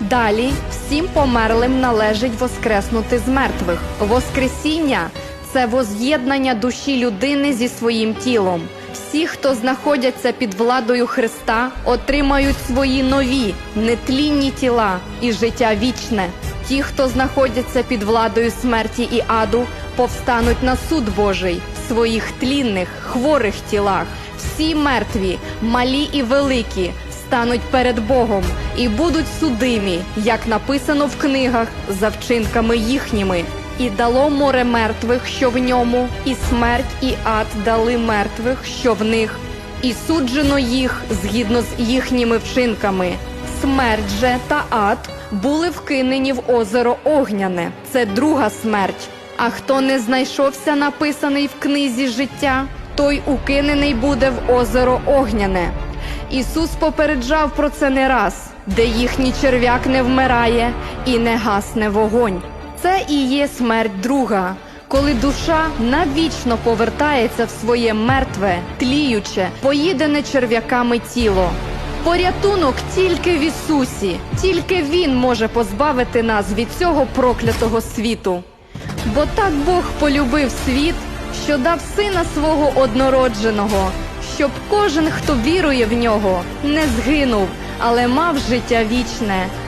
Далі всім померлим належить воскреснути з мертвих. Воскресіння це воз'єднання душі людини зі своїм тілом. Всі, хто знаходяться під владою Христа, отримають свої нові, нетлінні тіла і життя вічне. Ті, хто знаходяться під владою смерті і аду, повстануть на суд Божий в своїх тлінних, хворих тілах. Всі мертві, малі і великі, стануть перед Богом і будуть судимі, як написано в книгах, за вчинками їхніми. І дало море мертвих, що в ньому, і смерть, і ад дали мертвих, що в них, і суджено їх згідно з їхніми вчинками. Смерть же та ад були вкинені в озеро Огняне. Це друга смерть. А хто не знайшовся написаний в книзі життя, той укинений буде в озеро Огняне. Ісус попереджав про це не раз, де їхній черв'як не вмирає і не гасне вогонь. Це і є смерть друга, коли душа навічно повертається в своє мертве, тліюче, поїдене черв'яками тіло. Порятунок тільки в Ісусі, тільки Він може позбавити нас від цього проклятого світу. Бо так Бог полюбив світ, що дав сина свого однородженого, щоб кожен, хто вірує в нього, не згинув, але мав життя вічне.